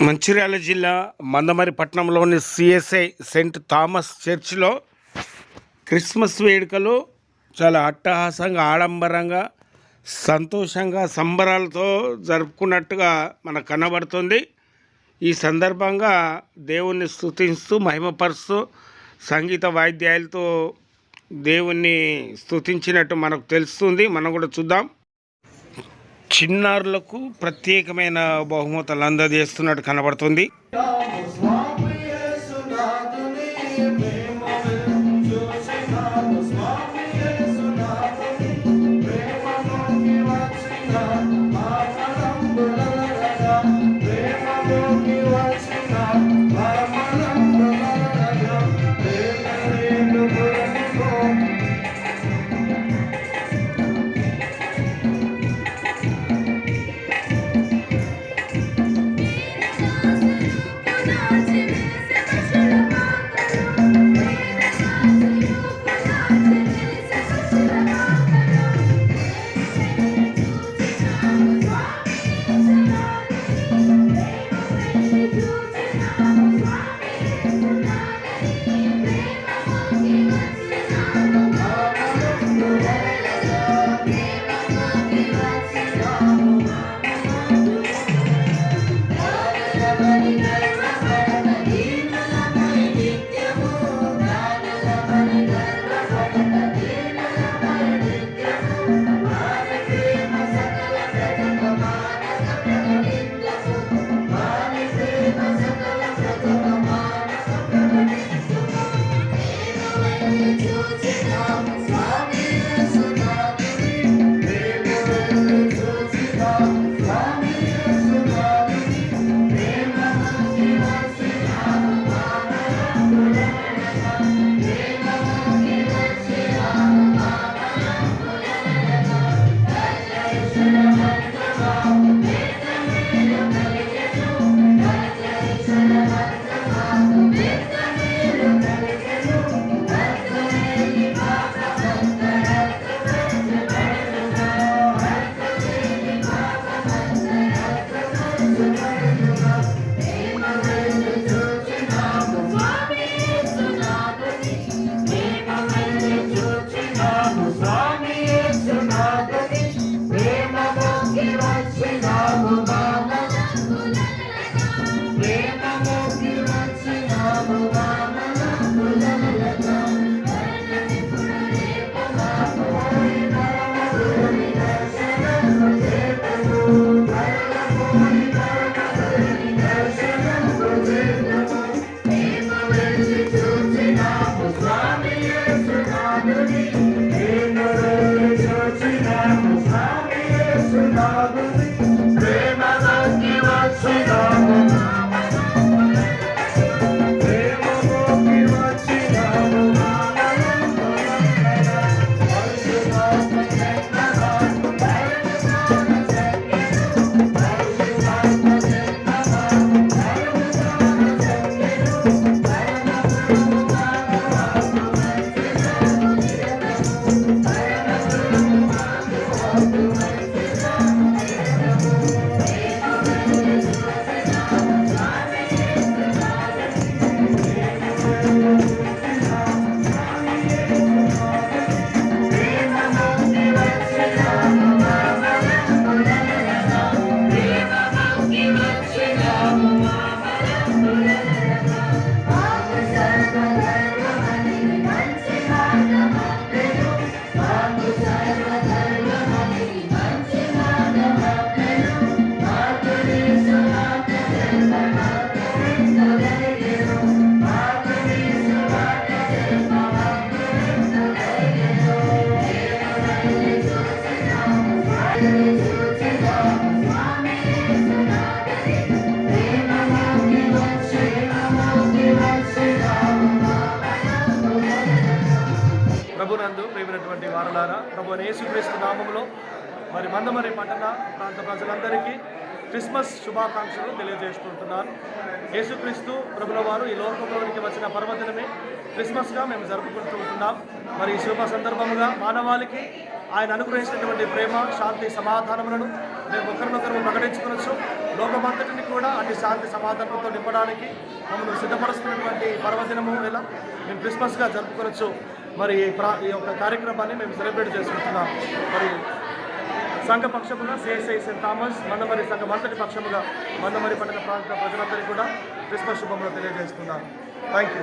మంచిర్యాల జిల్లా మందమరి పట్టణంలోని CSI saint Thomas చర్చిలో క్రిస్మస్ వేడుకలు చాలా అట్టహాసంగా ఆడంబరంగా సంతోషంగా సంబరాలతో జరుపుకున్నట్టుగా మనకు కనబడుతుంది. ఈ సందర్భంగా దేవుణ్ణి స్తుతిస్తూ మహిమపరుస్తూ సంగీత వాయిద్యాలతో దేవుణ్ణి స్తుతించినట్టు మనకు తెలుస్తుంది. మనం కూడా చూద్దాం. చిన్నారులకు ప్రత్యేకమైన బహుమతులు అందజేస్తున్నట్టు కనబడుతుంది. down ప్రేమైనటువంటి ప్రభు యేసుక్రీస్తు నామంలో మరి మందమరి పట్టణ ప్రాంత ప్రజలందరికీ క్రిస్మస్ శుభాకాంక్షలు తెలియజేస్తుంటున్నాను యేసుక్రీస్తు ప్రభుల వారు ఈ లోకంలోనికి వచ్చిన పర్వదినమే క్రిస్మస్గా మేము జరుపుకుంటూ ఉంటున్నాం. మరి ఈ శుభ సందర్భముగా మానవాళికి ఆయన అనుగ్రహించినటువంటి ప్రేమ శాంతి సమాధానములను మేము ఒకరినొకరు ప్రకటించుకోవచ్చు లోకమంతటిని కూడా అన్ని శాంతి సమాధానంతో నింపడానికి మమ్మల్ని సిద్ధపరుస్తున్నటువంటి పర్వదినము ఇలా మేము క్రిస్మస్గా జరుపుకోవచ్చు మరి ఈ ప్రా ఈ యొక్క కార్యక్రమాన్ని మేము సెలబ్రేట్ చేసుకుంటున్నాం. మరి సంఘ పక్షముగా సిఎస్ఐ సెంట్ థామస్ మందమరి సంఘం అంతటి పక్షముగా మందమరి పట్టణ ప్రాంత ప్రజలందరికీ కూడా క్రిస్మస్ శుభములు తెలియజేస్తున్నాను. Thank you